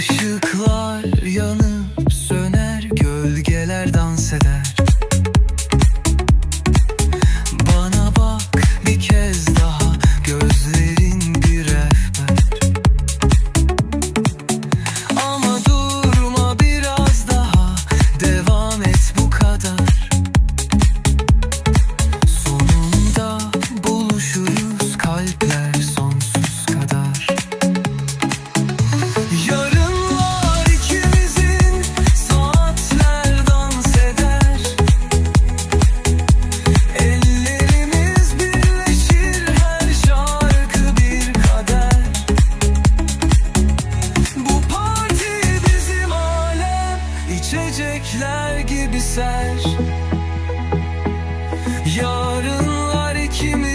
Işıklar yanıp çiçekler gibi ser. Yarınlar ikimiz